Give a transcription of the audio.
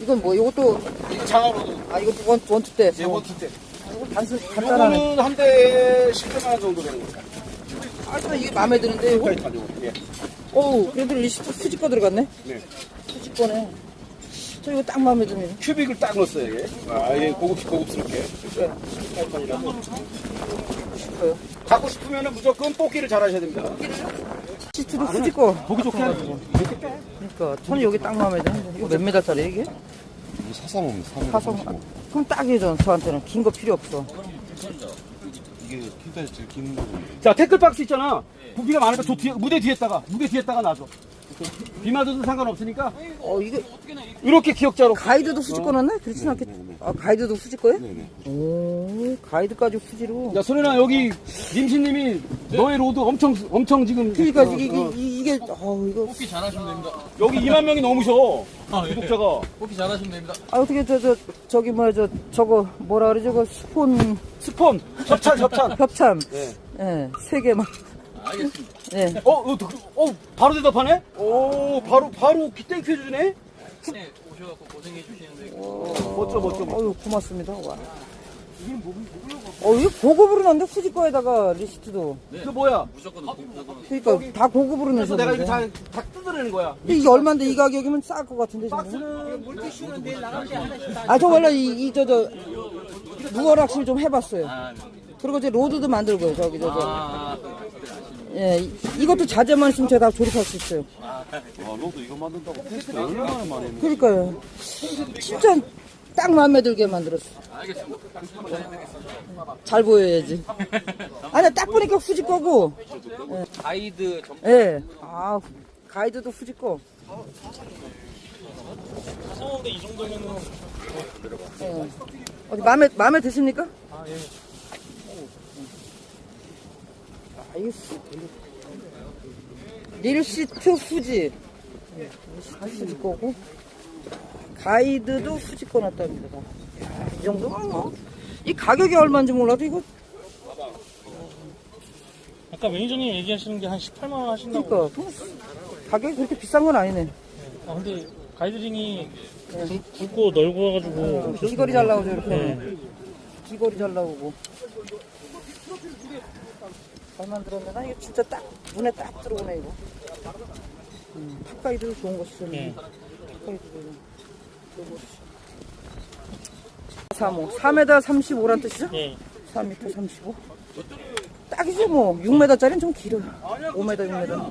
이건 뭐, 이것도, 이거 장화로도 아, 이거 원, 원투 때. 예, 원투 때. 이거 단순, 간단하네. 요거는 한 대에 10만 원 정도 되는 거예요. 아, 저 이게 마음에 드는데, 이거? 여기까지 타죠. 예. 어우, 그래도 리시트 수지 거 들어갔네? 네. 수지 거네. 저 이거 딱 마음에 드네. 큐빅을 딱 넣었어요, 이게. 아, 예, 고급, 고급스럽게. 네. 사이판이라고. 싶어요. 갖고 싶으면 무조건 뽑기를 잘 하셔야 됩니다. 시트도 거. 보기 좋게 하지. 그러니까, 저는 여기 딱 마음에 드는데. 이거 몇 메달짜리 이게? 사삼은 사성. 아, 그럼 딱이죠, 저한테는. 긴 거 필요 없어. 이게 필터에 제일 긴 거고 자, 태클 박스 있잖아. 부피가 많으니까 저 뒤에, 무대 뒤에다가, 무대 뒤에다가 놔줘. 비 맞아도 상관없으니까, 어, 이게 이렇게 기억자로. 가이드도 수지 거 넣네? 그렇진 않겠 아, 가이드도 수지 거예요? 네네 오, 가이드까지 수지로. 야, 소연아, 여기, 님신님이 너의 로드 엄청, 엄청 지금. 그러니까 어, 이게, 어. 이게, 이게, 어, 이거. 잘하시면 됩니다. 여기 2만 명이 넘으셔. 아, 예. 구독자가. 뽑기 잘하시면 됩니다. 아, 어떻게, 저, 저, 저 기, 뭐야, 저, 저거, 뭐라 그러지, 저거, 스폰, 스폰, 협찬, 협찬. 네. 예, 세 개만. 알겠습니다. 예. 어, 어, 그- 어, 바로 대답하네? 오, 바로, 바로 땡큐 해주네? 네, 오셔갖고 고생해 주시는데 멋져, 멋져, 멋져. 어유 고맙습니다. 와. 어, 이거 고급으로 넣는데 후지 거에다가 리시트도. 그 뭐야? 무조건 무조건 그러니까 다 고급으로 그래서 내가 이거 넣으셨는데. 다, 다 뜯어내는 거야. 이게 얼마인데 이 가격이면 쌀 것 같은데 지금. 박스는 아, 저 원래 이, 이, 저, 저, 누워락실 좀 해봤어요. 아, 네. 그리고 이제 로드도 만들고요, 저기, 저, 저. 아, 예, 이- 이것도 자재만 있으면 제가 다 조립할 수 있어요. 아 로드 이거 만든다고 테스트 얼마나 많이 했는데 그러니까요. 진짜 딱 마음에 들게 만들었어. 알겠습니다. 잘 보여야지. 아니, 딱 보니까 후지 거고. 가이드 점 예. 아, 가이드도 후지 거. 예. 어디 마음에 마음에 드십니까? 아 예. 아, 이거 후, 릴시트 후지. 후지 거고. 가이드도 후지 거 놨답니다. 다. 야, 이 정도면 뭐. 이 가격이 얼마인지 몰라도 이거 아까 매니저님 얘기하시는 게 한 18만 원 하신다고. 그러니까 뭐, 가격이 그렇게 비싼 건 아니네. 아, 근데 가이드링이 굵- 굵고 넓어가지고. 귀걸이 잘 나오죠 이렇게. 귀걸이 잘 나오고. 잘 만들었네. 나 이거 진짜 딱 눈에 딱 들어오네 이거. 음, 탑가이드 좋은 거 쓰네. 탑가이드 좋은 3호. 4m 35란 뜻이죠? 예. 3m 35. 딱이지 뭐. 6m짜리는 좀 길어요. 5m, 6m.